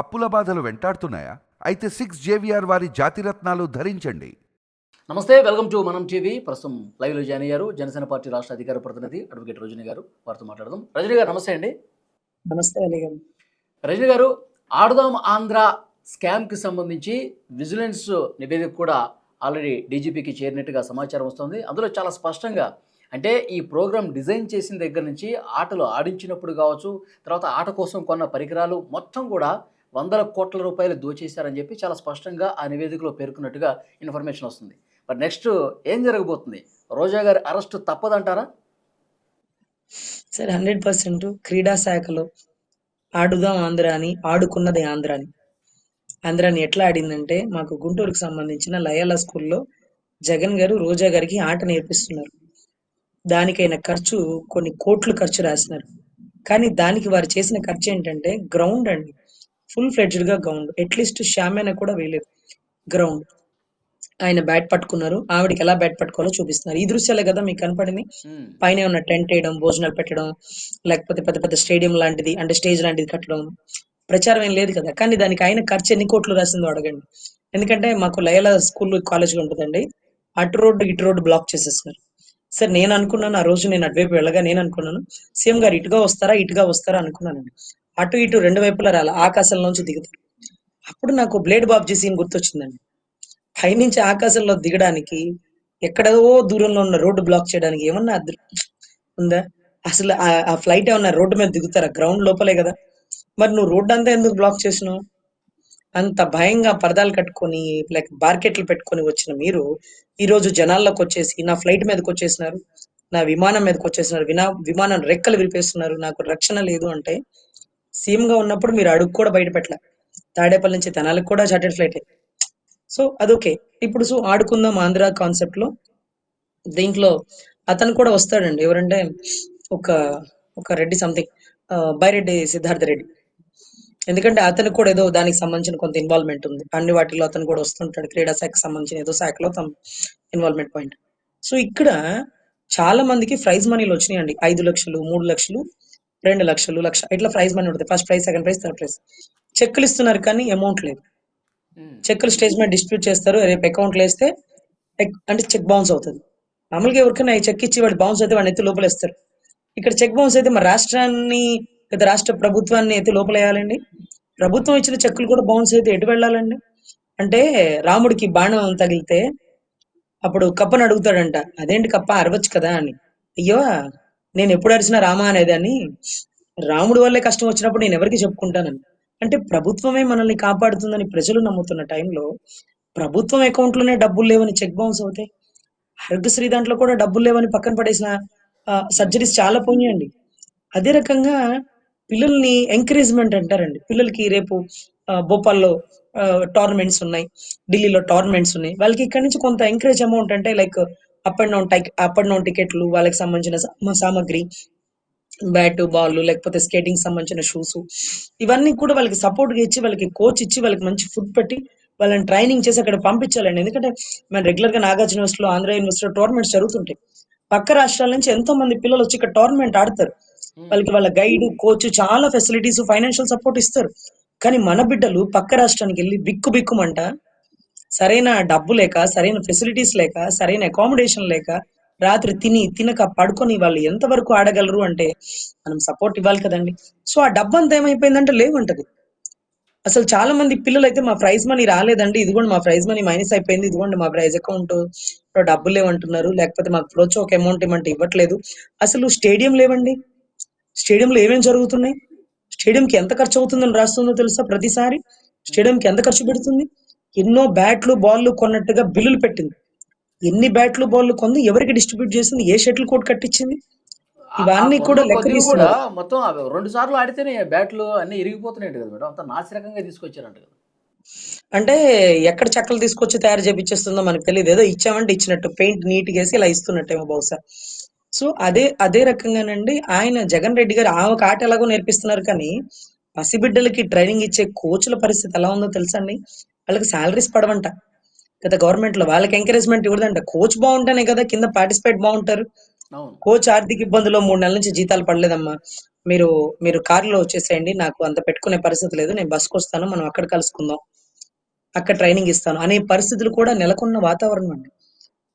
అప్పుల బాధలు వెంటాడుతున్నాయా? అయితే సిక్స్ జేవిఆర్ వారి జాతిరత్నాలు ధరించండి. నమస్తే వెల్కమ్ టు మనం టీవీ. ప్రస్తుతం లైవ్లో జాయిన్ అయ్యారు. జనసేన పార్టీ రాష్ట్ర అధికార ప్రతినిధి అడ్వకేట్ రజనీ గారు. వారితో మాట్లాడదాం. రజనీ గారు నమస్తే అండి. నమస్తే అలీ గారు. రజనీ గారు ఆడుదాం ఆంధ్ర స్కామ్కి సంబంధించి విజిలెన్స్ నివేదిక కూడా ఆల్రెడీ డీజీపీకి చేరినట్టుగా సమాచారం వస్తుంది. అందులో చాలా స్పష్టంగా అంటే ఈ ప్రోగ్రామ్ డిజైన్ చేసిన దగ్గర నుంచి ఆటలు ఆడించినప్పుడు కావచ్చు తర్వాత ఆట కోసం కొన్న పరికరాలు మొత్తం కూడా వందల కోట్ల రూపాయలు దోచేశారని చెప్పి చాలా స్పష్టంగా ఆ నివేదికలో పేర్కొన్నట్టుగా ఇన్ఫర్మేషన్ వస్తుంది. మరి నెక్స్ట్ ఏం జరగబోతుంది? రోజా గారి అరెస్ట్ తప్పదంటారా? సరే హండ్రెడ్ పర్సెంట్ క్రీడా శాఖలో ఆడుదాం ఆంధ్ర అని ఆడుకున్నది ఆంధ్ర అని ఆంధ్ర అని ఎట్లా ఆడిందంటే మాకు గుంటూరుకు సంబంధించిన లయాల స్కూల్లో జగన్ గారు రోజా గారికి ఆట నేర్పిస్తున్నారు. దానికైన ఖర్చు కొన్ని కోట్లు ఖర్చు రాసినారు. కానీ దానికి వారు చేసిన ఖర్చు ఏంటంటే గ్రౌండ్ అండి. ఫుల్ ఫ్లెడ్జ్డ్గా గ్రౌండ్ అట్లీస్ట్ షామ్యాన కూడా వేయలేదు. గ్రౌండ్. ఆయన బ్యాట్ పట్టుకున్నారు. ఆవిడకి ఎలా బ్యాట్ పట్టుకోవాలో చూపిస్తున్నారు. ఈ దృశ్యాలే కదా మీకు కనపడింది. పైన ఉన్న టెంట్ వేయడం భోజనాలు పెట్టడం లేకపోతే పెద్ద పెద్ద స్టేడియం లాంటిది అంటే స్టేజ్ లాంటిది కట్టడం ప్రచారం ఏం లేదు కదా. కానీ దానికి ఆయన ఖర్చు ఎన్ని కోట్లు రాసిందో అడగండి. ఎందుకంటే మాకు లయల స్కూల్ కాలేజ్ ఉంటుందండి. అటు రోడ్డు ఇటు రోడ్డు బ్లాక్ చేసేస్తున్నారు సార్ నేను అనుకున్నాను ఆ రోజు నేను అటువైపు వెళ్ళగా నేను అనుకున్నాను. సీఎం గారు ఇటుగా వస్తారా ఇటుగా వస్తారా అనుకున్నానండి. అటు ఇటు రెండు వైపులా రాల ఆకాశంలోంచి దిగుతారు అప్పుడు నాకు బ్లేడ్ బాబ్జీ సీన్ గుర్తొచ్చిందండి. పైనుంచి ఆకాశంలో దిగడానికి ఎక్కడో దూరంలో ఉన్న రోడ్డు బ్లాక్ చేయడానికి ఏమన్నా ఉందా? అసలు ఆ- ఆ ఫ్లైట్ ఏమన్నా రోడ్డు మీద దిగుతారా? గ్రౌండ్ లోపలే కదా. మరి నువ్వు రోడ్డు అంతా ఎందుకు బ్లాక్ చేసినావు? అంత భయంగా పరదాలు కట్టుకొని లైక్ బార్కెట్లు పెట్టుకొని వచ్చిన మీరు ఈ రోజు జనాల్లోకి వచ్చేసి నా ఫ్లైట్ మీదకి వచ్చేసినారు నా విమానం మీదకి వచ్చేసినారు వినా విమానం రెక్కలు విరిపేస్తున్నారు నాకు రక్షణ లేదు అంటే సీఎం గా ఉన్నప్పుడు మీరు అడుగు కూడా బయట పెట్టలే. తాడేపల్లి నుంచి తెనాలకు కూడా చార్టెడ్ ఫ్లైట్ సో అదొకే ఇప్పుడు సో ఆడుకుందాం ఆంధ్ర కాన్సెప్ట్లో దీంట్లో అతను కూడా వస్తాడండి. ఎవరంటే ఒక ఒక రెడ్డి సంథింగ్. బైరెడ్డి సిద్ధార్థ రెడ్డి. ఎందుకంటే అతనికి కూడా ఏదో దానికి సంబంధించిన కొంత ఇన్వాల్వ్మెంట్ ఉంది. అన్ని వాటిలో అతను కూడా వస్తుంటాడు. క్రీడా శాఖకు సంబంధించిన ఏదో శాఖలో తమ ఇన్వాల్వ్మెంట్ పాయింట్ సో ఇక్కడ చాలా మందికి ప్రైజ్ మనీలు వచ్చినాయండి. ఐదు లక్షలు మూడు లక్షలు. రెండు లక్షలు లక్ష ఇట్లా ప్రైజ్ మనీ ఉంటుంది. First prize second prize third prize చెక్కులు ఇస్తున్నారు కానీ అమౌంట్ లేదు. మ్మ్. చెక్కులు స్టేజ్ మీద డిస్ట్రిబ్యూట్ చేస్తారు. రేపు అకౌంట్లో వేస్తే అంటే చెక్ బౌన్స్ అవుతుంది. మామూలుగా ఎవరికైనా ఈ చెక్ ఇచ్చి వాడు బౌన్స్ అయితే వాడిని ఎత్తి లోపల వేస్తారు. ఇక్కడ చెక్ బౌన్స్ అయితే మరి రాష్ట్రాన్ని లేదా రాష్ట్ర ప్రభుత్వాన్ని ఎత్తి లోపల వేయాలండి? ప్రభుత్వం ఇచ్చిన చెక్కులు కూడా బౌన్స్ అయితే ఎటు వెళ్ళాలండి? అంటే రాముడికి బాణం తగిలితే అప్పుడు కప్పని అడుగుతాడంట అదేంటి కప్ప? అరవచ్చు కదా అని. అయ్యో! నేను ఎప్పుడు అరిచినా రామ అనేదాన్ని రాముడి వల్లే కష్టం వచ్చినప్పుడు నేను ఎవరికి చెప్పుకుంటానని అంటే ప్రభుత్వమే మనల్ని కాపాడుతుందని ప్రజలు నమ్ముతున్న టైంలో ప్రభుత్వం అకౌంట్లోనే డబ్బులు లేవని చెక్ బౌన్స్ అవుతాయి. ఆరోగ్యశ్రీ దాంట్లో కూడా డబ్బులు లేవని పక్కన పడేసిన సర్జరీస్ చాలా పోయాయండి అదే రకంగా పిల్లల్ని ఎంకరేజ్మెంట్ అంటారండి. పిల్లలకి రేపు భోపాల్లో టోర్నమెంట్స్ ఉన్నాయి. ఢిల్లీలో టోర్నమెంట్స్ ఉన్నాయి. వాళ్ళకి ఇక్కడ నుంచి కొంత ఎంకరేజ్ అమౌంట్ అంటే like up and down take up and down టికెట్లు వాళ్ళకి సంబంధించిన సామాగ్రి బ్యాట్ బాల్ లేకపోతే స్కేటింగ్ సంబంధించిన షూస్. ఇవన్నీ కూడా వాళ్ళకి సపోర్ట్గా ఇచ్చి వాళ్ళకి కోచ్ ఇచ్చి వాళ్ళకి మంచి ఫుడ్ పెట్టి వాళ్ళని ట్రైనింగ్ చేసి అక్కడ పంపించాలండి. ఎందుకంటే మనం రెగ్యులర్గా నాగార్జున యూనివర్సిటీలో ఆంధ్ర యూనివర్సిటీలో టోర్నమెంట్స్ జరుగుతుంటాయి. పక్క రాష్ట్రాల నుంచి ఎంతో మంది పిల్లలు వచ్చి ఇక్కడ టోర్నమెంట్ ఆడతారు. వాళ్ళకి వాళ్ళ గైడ్ కోచ్ చాలా ఫెసిలిటీస్ ఫైనాన్షియల్ సపోర్ట్ ఇస్తారు. కానీ మన బిడ్డలు పక్క రాష్ట్రానికి వెళ్ళి బిక్కు బిక్కుమంట సరైన డబ్బు లేక సరైన ఫెసిలిటీస్ లేక సరైన అకామిడేషన్ లేక రాత్రి తిని తినక పడుకొని వాళ్ళు ఎంతవరకు ఆడగలరు అంటే మనం సపోర్ట్ ఇవ్వాలి కదండి. సో ఆ డబ్బు అంతా ఏమైపోయిందంటే లేవంటది. అసలు చాలా మంది పిల్లలు అయితే మా ప్రైజ్ మనీ రాలేదండి. ఇదిగోండి మా ప్రైజ్ మనీ మైనస్ అయిపోయింది. ఇదిగోండి మా ప్రైజ్ అకౌంట్లో డబ్బులు లేవంటున్నారు. లేకపోతే మాకు ఫ్లోచ్ ఒక అమౌంట్ ఏమంటే ఇవ్వట్లేదు. అసలు స్టేడియం లేవండి. స్టేడియంలో ఏమేమి జరుగుతున్నాయి? స్టేడియంకి ఎంత ఖర్చు అవుతుందని రాస్తుందో తెలుసా ప్రతిసారి? స్టేడియంకి ఎంత ఖర్చు పెడుతుంది? ఎన్నో బ్యాట్లు బాల్లు కొన్నట్టుగా బిల్లులు పెట్టింది. ఎన్ని బ్యాట్లు బాల్లు కొంది ఎవరికి డిస్ట్రిబ్యూట్ చేసింది ఏ షటిల్ కోట్ కట్టించింది? ఇవన్నీ కూడా లెక్క కూడా మొత్తం రెండు సార్లు ఆడితేనే బ్యాట్లు అన్ని ఇరిగిపోతున్నాయి కదా మేడం. అంత నాసిరకంగా తీసుకొచ్చారంట కదా. అంటే ఎక్కడ చెక్కలు తీసుకొచ్చి తయారు చేపించేస్తుందో మనకు తెలియదు. ఏదో ఇచ్చామంటే ఇచ్చినట్టు పెయింట్ నీట్ వేసి ఇలా ఇస్తున్నట్టేమో బహుశా. సో అదే అదే రకంగానండి ఆయన జగన్ రెడ్డి గారు ఆ ఒక ఆట ఎలాగో నేర్పిస్తున్నారు కానీ పసిబిడ్డలకి ట్రైనింగ్ ఇచ్చే కోచ్ల పరిస్థితి ఎలా ఉందో తెలుసా అండి? వాళ్ళకి శాలరీస్ పడవంట. గత గవర్నమెంట్లో వాళ్ళకి ఎంకరేజ్మెంట్ ఇవ్వదంట. కోచ్ బాగుంటేనే కదా కింద పార్టిసిపేట్ బాగుంటారు. కోచ్ ఆర్థిక ఇబ్బందుల్లో మూడు నెలల నుంచి జీతాలు పడలేదమ్మా. మీరు మీరు కారులో వచ్చేసేయండి. నాకు అంత పెట్టుకునే పరిస్థితి లేదు. నేను బస్కి వస్తాను. మనం అక్కడ కలుసుకుందాం. అక్కడ ట్రైనింగ్ ఇస్తాను అనే పరిస్థితులు కూడా నెలకొన్న వాతావరణం అండి.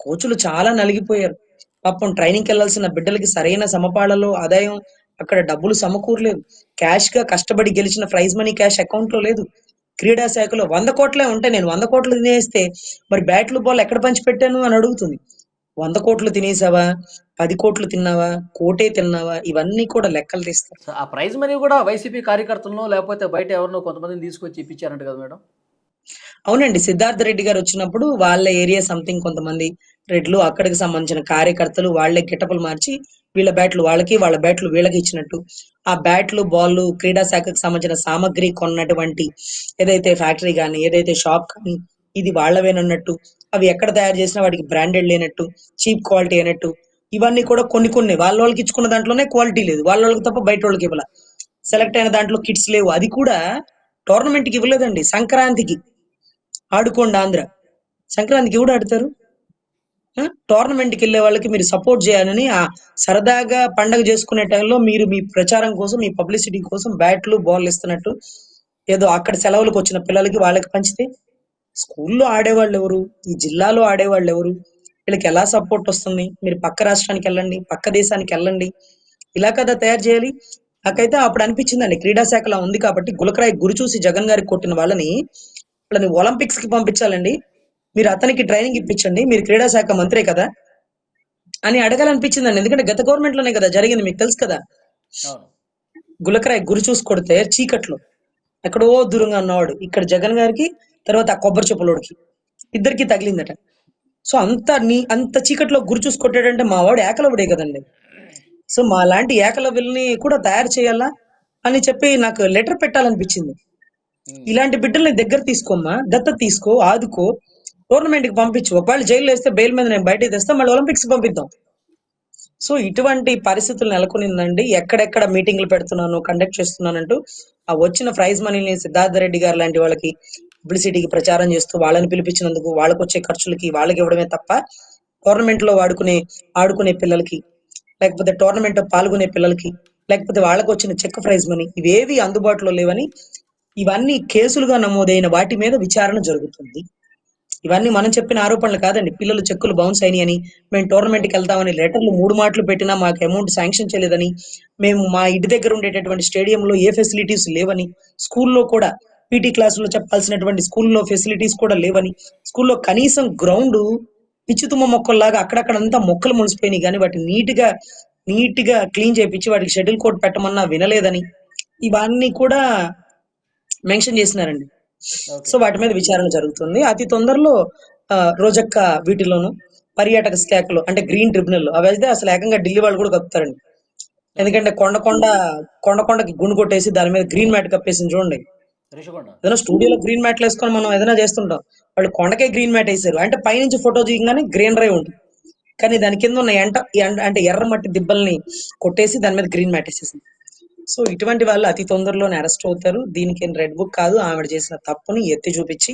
కోచులు చాలా నలిగిపోయారు. పాపం ట్రైనింగ్కి వెళ్ళాల్సిన బిడ్డలకి సరైన సమపాళలో ఆదాయం అక్కడ డబ్బులు సమకూరలేదు. క్యాష్గా కష్టపడి గెలిచిన ప్రైజ్ మనీ క్యాష్ అకౌంట్లో లేదు. క్రీడా శాఖలో వంద కోట్లే ఉంటాయి. నేను వంద కోట్లు తినేస్తే మరి బ్యాట్లు బాల్ ఎక్కడ పంచి పెట్టాను అని అడుగుతుంది. వంద కోట్లు తినేసావా? పది కోట్లు తిన్నావా? కోటే తిన్నావా? ఇవన్నీ కూడా లెక్కలు తీస్తారు. ఆ ప్రైజ్ మనీ కూడా వైసీపీ కార్యకర్తలను లేకపోతే బయట ఎవరినో కొంతమందిని తీసుకొచ్చి ఇప్పించారంట కదా మేడం? అవునండి. సిద్ధార్థ రెడ్డి గారు వచ్చినప్పుడు వాళ్ళ ఏరియా సంథింగ్ కొంతమంది రెడ్లు అక్కడికి సంబంధించిన కార్యకర్తలు వాళ్ళే గిట్టపులు మార్చి వీళ్ళ బ్యాట్లు వాళ్ళకి వాళ్ళ బ్యాట్లు వీళ్ళకి ఇచ్చినట్టు. ఆ బ్యాట్లు బాల్ క్రీడా శాఖకు సంబంధించిన సామాగ్రి కొన్నటువంటి ఏదైతే ఫ్యాక్టరీ కానీ ఏదైతే షాప్ కానీ ఇది వాళ్ళవేనన్నట్టు అవి ఎక్కడ తయారు చేసినా వాటికి బ్రాండెడ్ లేనట్టు చీప్ క్వాలిటీ అయినట్టు. ఇవన్నీ కూడా కొన్ని కొన్ని వాళ్ళ వాళ్ళకి ఇచ్చుకున్న దాంట్లోనే క్వాలిటీ లేదు. వాళ్ళ వాళ్ళకి తప్ప బయట వాళ్ళకి ఇవ్వాల. సెలెక్ట్ అయిన దాంట్లో కిట్స్ లేవు. అది కూడా టోర్నమెంట్కి ఇవ్వలేదండి. సంక్రాంతికి. ఆడుకోండి ఆంధ్ర. సంక్రాంతికి ఎవడు ఆడతారు? టోర్నమెంట్కి వెళ్ళే వాళ్ళకి మీరు సపోర్ట్ చేయాలని ఆ సరదాగా పండగ చేసుకునే టైంలో మీరు మీ ప్రచారం కోసం మీ పబ్లిసిటీ కోసం బ్యాట్లు బాల్ ఇస్తున్నట్టు ఏదో అక్కడ సెలవులకు వచ్చిన పిల్లలకి వాళ్ళకి పంచితే స్కూల్లో ఆడేవాళ్ళు ఎవరు? ఈ జిల్లాలో ఆడేవాళ్ళు ఎవరు? వీళ్ళకి ఎలా సపోర్ట్ వస్తుంది? మీరు పక్క రాష్ట్రానికి వెళ్ళండి పక్క దేశానికి వెళ్ళండి. ఇలా కదా తయారు చేయాలి. నాకైతే అప్పుడు అనిపించిందండి క్రీడా శాఖలా ఉంది కాబట్టి గులకరాయి గురి చూసి జగన్ గారికి కొట్టిన వాళ్ళని వాళ్ళని ఒలింపిక్స్కి పంపించాలండి. మీరు అతనికి ట్రైనింగ్ ఇప్పించండి మీరు క్రీడా శాఖ మంత్రే కదా అని అడగాలనిపించిందండి. ఎందుకంటే గత గవర్నమెంట్లోనే కదా జరిగింది మీకు తెలుసు కదా. గులకరాయి గురి చూసి కొడితే చీకట్లో ఎక్కడో దూరంగా ఉన్నవాడు ఇక్కడ జగన్ గారికి తర్వాత ఆ కొబ్బరి చెప్పులోడికి ఇద్దరికి తగిలిందట. సో అంత నీ అంత చీకట్లో గురి చూసి కొట్టాడంటే మా వాడు ఏకలవుడే కదండి. సో మా లాంటి ఏకలవ్యుల్ని కూడా తయారు చేయాలా అని చెప్పి నాకు లెటర్ పెట్టాలనిపించింది. ఇలాంటి బిడ్డల్ని దగ్గర తీసుకోమ్మా దత్త తీసుకో ఆదుకో టోర్నమెంట్కి పంపించు. ఒకవేళ జైలు వేస్తే బెయిల్ మీద నేను బయటకు తెస్తే మళ్ళీ ఒలింపిక్స్ పంపిద్దాం. సో ఇటువంటి పరిస్థితులు నెలకొనిందండి. ఎక్కడెక్కడ మీటింగ్లు పెడుతున్నాను కండక్ట్ చేస్తున్నానంటూ ఆ వచ్చిన ప్రైజ్ మనీని సిద్ధార్థ రెడ్డి గారు లాంటి వాళ్ళకి పబ్లిసిటీకి ప్రచారం చేస్తూ వాళ్ళని పిలిపించినందుకు వాళ్ళకి వచ్చే ఖర్చులకి వాళ్ళకి ఇవ్వడమే తప్ప టోర్నమెంట్లో వాడుకునే ఆడుకునే పిల్లలకి లేకపోతే టోర్నమెంట్లో పాల్గొనే పిల్లలకి లేకపోతే వాళ్ళకి వచ్చిన చెక్ ప్రైజ్ మనీ ఇవేవి అందుబాటులో లేవని ఇవన్నీ కేసులుగా నమోదైన వాటి మీద విచారణ జరుగుతుంది. ఇవన్నీ మనం చెప్పిన ఆరోపణలు కాదండి. పిల్లలు చెక్కులు బౌన్స్ అయినాయి అని మేము టోర్నమెంట్కి వెళ్తామని లెటర్లు మూడు మాటలు పెట్టినా మాకు అమౌంట్ శాంక్షన్ చేయలేదని మేము మా ఇంటి దగ్గర ఉండేటటువంటి స్టేడియంలో ఏ ఫెసిలిటీస్ లేవని స్కూల్లో కూడా పీటీ క్లాసులో చెప్పాల్సినటువంటి స్కూల్లో ఫెసిలిటీస్ కూడా లేవని స్కూల్లో కనీసం గ్రౌండ్ పిచ్చితుమ్మ మొక్కల్లాగా అక్కడక్కడ అంతా మొక్కలు మునిసిపోయినాయి. కానీ వాటిని నీట్గా నీట్గా క్లీన్ చేయించి వాటికి షటిల్ కోట్ పెట్టమన్నా వినలేదని ఇవన్నీ కూడా మెన్షన్ చేసినారండి. సో వాటి మీద విచారణ జరుగుతుంది. అతి తొందరలో రోజక్క వీటిలోను పర్యాటక శాఖలో అంటే గ్రీన్ ట్రిబ్యునల్ అవి అయితే అసలు ఏకంగా ఢిల్లీ వాళ్ళు కూడా కప్పుతారండి ఎందుకంటే కొండ కొండ కొండ కొండకి గుండు కొట్టేసి దాని మీద గ్రీన్ మ్యాట్ కప్పేసి చూడండి. ఏదైనా స్టూడియోలో గ్రీన్ మ్యాట్లు వేసుకొని మనం ఏదైనా చేస్తుంటాం. వాళ్ళు కొండకే గ్రీన్ మ్యాట్ వేసారు. అంటే పైనుంచి ఫోటో తీయగానే గ్రీనరీ ఉంటుంది. కానీ దాని కింద ఉన్న ఎంట ఎంట- అంటే ఎర్ర మట్టి దిబ్బల్ని కొట్టేసి దాని మీద గ్రీన్ మ్యాట్ వేసేసింది. సో ఇటువంటి వాళ్ళు అతి తొందరలోనే అరెస్ట్ అవుతారు. దీనికి రెడ్ బుక్ కాదు. ఆవిడ చేసిన తప్పుని ఎత్తి చూపించి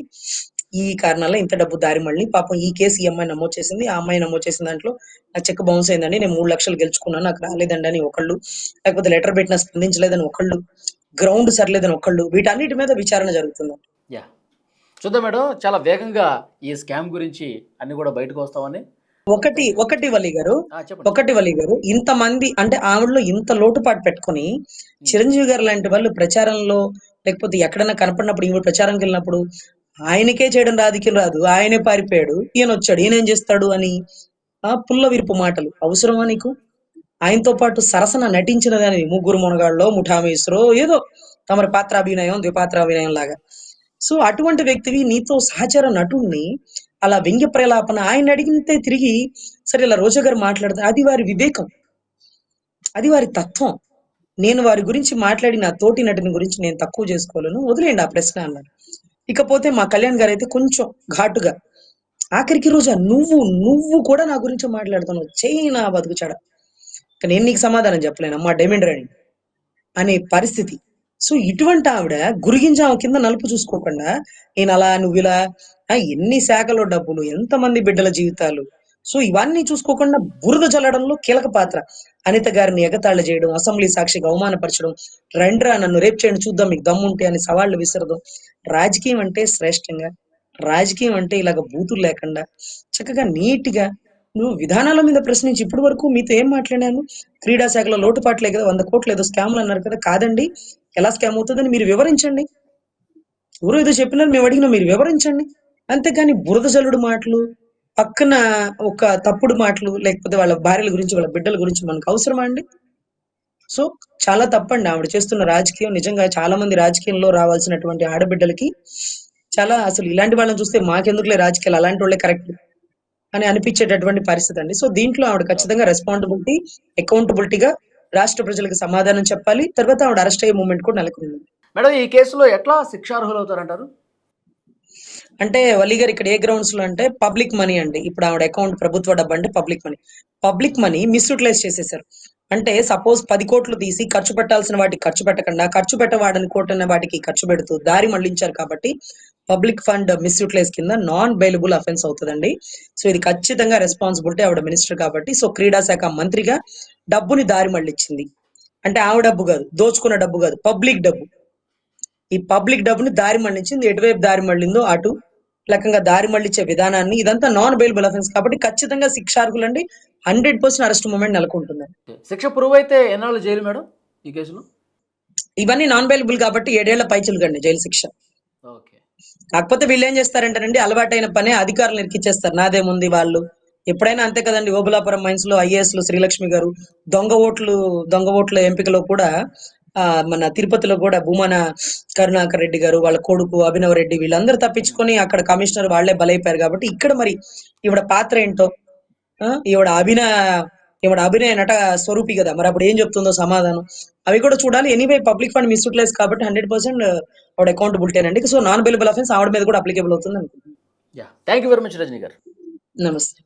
ఈ కారణాల ఇంత డబ్బు దారి మళ్ళీ పాపం ఈ కేసు ఈ అమ్మాయి నమోదు చేసింది. ఆ అమ్మాయి నమోదు చేసిన దాంట్లో నా చెక్ బౌన్స్ అయిందండి. నేను మూడు లక్షలు గెలుచుకున్నాను. నాకు రాలేదండి అని ఒకళ్ళు లేకపోతే లెటర్ పెట్టినా స్పందించలేదని ఒకళ్ళు గ్రౌండ్ సరలేదని ఒకళ్ళు వీటన్నిటి మీద విచారణ జరుగుతుందండి. యా. చూద్దాం మేడం. చాలా వేగంగా ఈ స్కామ్ గురించి అన్ని కూడా బయటకు వస్తామని ఒకటి ఒకటి వలి గారు ఒకటి వలి గారు ఇంతమంది అంటే ఆవిడలో ఇంత లోటుపాటు పెట్టుకొని చిరంజీవి గారు లాంటి వాళ్ళు ప్రచారంలో లేకపోతే ఎక్కడైనా కనపడినప్పుడు ఈవిడ ప్రచారంకి వెళ్ళినప్పుడు ఆయనకే చేయడం రాజకీయం రాదు ఆయనే పారిపోయాడు ఈయన వచ్చాడు ఈయన ఏం చేస్తాడు అని ఆ పుల్ల విరుపు మాటలు. అవసరమా నీకు? ఆయనతో పాటు సరసన నటించిన దాని ముగ్గురు మునగాళ్ళలో ముఠామేశ్వరో ఏదో తమరి పాత్రాభినయం ద్విపాత్రాభినయం లాగా. సో అటువంటి వ్యక్తివి నీతో సహచర నటుణ్ణి అలా వ్యంగ్య ప్రలాపన ఆయన అడిగితే తిరిగి సరే ఇలా రోజా గారు మాట్లాడతారు అది వారి వివేకం. అది వారి తత్వం. నేను వారి గురించి మాట్లాడి నా తోటి నటుని గురించి నేను తక్కువ చేసుకోలేను. వదిలేయండి ఆ ప్రశ్న అన్నాడు. ఇకపోతే మా కళ్యాణ్ గారు అయితే కొంచెం ఘాటుగా ఆఖరికి రోజా నువ్వు నువ్వు కూడా నా గురించి మాట్లాడుతున్నావు. చేయి నా బతుకు నేను నీకు సమాధానం చెప్పలేను. అమ్మా డైమండ్ రాణి అనే పరిస్థితి. సో ఇటువంటి ఆవిడ గురిగింజ ఆమె కింద నలుపు చూసుకోకుండా నేను అలా నువ్వు ఇలా ఎన్ని శాఖలో డబ్బులు ఎంతమంది బిడ్డల జీవితాలు. సో ఇవన్నీ చూసుకోకుండా బురద చల్లడంలో కీలక పాత్ర. అనిత గారిని ఎగతాళి చేయడం అసెంబ్లీ సాక్షిగా అవమానపరచడం. రండ్రా నన్ను రేపు చేయండి చూద్దాం మీకు దమ్ముంటే అని సవాళ్ళు విసరడం. రాజకీయం అంటే శ్రేష్టంగా రాజకీయం అంటే ఇలాగ బూతులు లేకుండా చక్కగా నీట్గా నువ్వు విధానాల మీద ప్రశ్నించి ఇప్పటి వరకు మీతో ఏం మాట్లాడాను? క్రీడా శాఖలో లోటుపాట్లే కదా వంద కోట్లు ఏదో స్కామ్లు అన్నారు కదా కాదండి. ఎలా స్కామ్ అవుతుందని మీరు వివరించండి. ఎవరో ఏదో చెప్పినారు మేము అడిగినా మీరు వివరించండి. అంతేకాని బురద జల్లుడు మాటలు పక్కన ఒక తప్పుడు మాటలు లేకపోతే వాళ్ళ భార్యల గురించి వాళ్ళ బిడ్డల గురించి మనకు అవసరమా అండి? సో చాలా తప్పండి. ఆవిడ చేస్తున్న రాజకీయం నిజంగా చాలా మంది రాజకీయంలో రావాల్సినటువంటి ఆడబిడ్డలకి చాలా అసలు ఇలాంటి వాళ్ళని చూస్తే మాకెందుకులే రాజకీయాలు? అలాంటి వాళ్ళే కరెక్ట్ అని అనిపించేటటువంటి పరిస్థితి అండి. సో దీంట్లో ఆవిడ ఖచ్చితంగా రెస్పాన్సిబిలిటీ అకౌంటబిలిటీగా రాష్ట్ర ప్రజలకు సమాధానం చెప్పాలి. తర్వాత ఆవిడ అరెస్ట్ అయ్యే మూమెంట్ కూడా నెలకొంది. మేడం ఈ కేసులో ఎట్లా శిక్షార్హులు అవుతారంటారు అంటే వలి గారు ఇక్కడ ఏ గ్రౌండ్స్లో అంటే పబ్లిక్ మనీ అండి. ఇప్పుడు ఆవిడ అకౌంట్ ప్రభుత్వ డబ్బు అంటే public money public money misutilize చేసేసారు. అంటే సపోజ్ పది కోట్లు తీసి ఖర్చు పెట్టాల్సిన వాటికి ఖర్చు పెట్టకుండా ఖర్చు పెట్టవాడని కోటన్న వాటికి ఖర్చు పెడుతూ దారి మళ్ళించారు కాబట్టి పబ్లిక్ ఫండ్ మిస్యూటిలైజ్ కింద నాన్ బెయిలబుల్ అఫెన్స్ అవుతుందండి. సో ఇది ఖచ్చితంగా రెస్పాన్సిబిలిటీ ఆవిడ మినిస్టర్ కాబట్టి. సో క్రీడా శాఖ మంత్రిగా డబ్బుని దారి మళ్ళించింది అంటే ఆవిడ డబ్బు కాదు దోచుకున్న డబ్బు కాదు పబ్లిక్ డబ్బు. ఈ పబ్లిక్ డబ్బుని దారి మళ్ళించింది ఎటువైపు దారి మళ్ళిందో అటు లకంగా దారి మళ్ళించే విధానాన్ని ఇదంతా నాన్ బెయిలబుల్ అఫెన్స్ కాబట్టి ఖచ్చితంగా శిక్షార్హులండి. హండ్రెడ్ పర్సెంట్ అరెస్ట్ మూమెంట్ నెలకొంటుందండి. శిక్ష ప్రూవ్ అయితే ఎన్నాళ్ళు జైలు మేడం ఈ కేసులో? ఇవన్నీ నాన్ బెయిలబుల్ కాబట్టి ఏడేళ్ళ పైచులు కండి జైలు శిక్ష. ఓకే. కాకపోతే వీళ్ళు ఏం చేస్తారంటారండి అలవాటైన పనే అధికారులు ఇరికిచ్చేస్తారు నాదేముంది వాళ్ళు? ఎప్పుడైనా అంతే కదండి ఓబులాపురం మైన్స్లో ఐఏఎస్లో శ్రీలక్ష్మి గారు దొంగ ఓట్లు దొంగ ఓట్ల ఎంపికలో కూడా మన తిరుపతిలో కూడా భూమన కరుణాకర్ రెడ్డి గారు వాళ్ళ కొడుకు అభినవ్ రెడ్డి వీళ్ళందరూ తప్పించుకొని అక్కడ కమిషనర్ వాళ్ళే బలైపోయారు కాబట్టి ఇక్కడ మరి ఈవిడ పాత్ర ఏంటో ఈవిడ అభిన ఈవిడ అభినయ నట స్వరూపి కదా. మరి అప్పుడు ఏం చెప్తుందో సమాధానం. అవి కూడా చూడాలి. ఎనీవే పబ్లిక్ ఫండ్ మిస్యూటిలైజ్ కాబట్టి హండ్రెడ్ పర్సెంట్ ఆవిడ అకౌంటబిలిటీ అండి సో నాన్ బెయిలబుల్ అఫెన్స్ ఆవిడ మీద కూడా అప్లికేబుల్ అవుతుంది అనుకుంటున్నాను. Thank you very much Rajani garu. నమస్తే.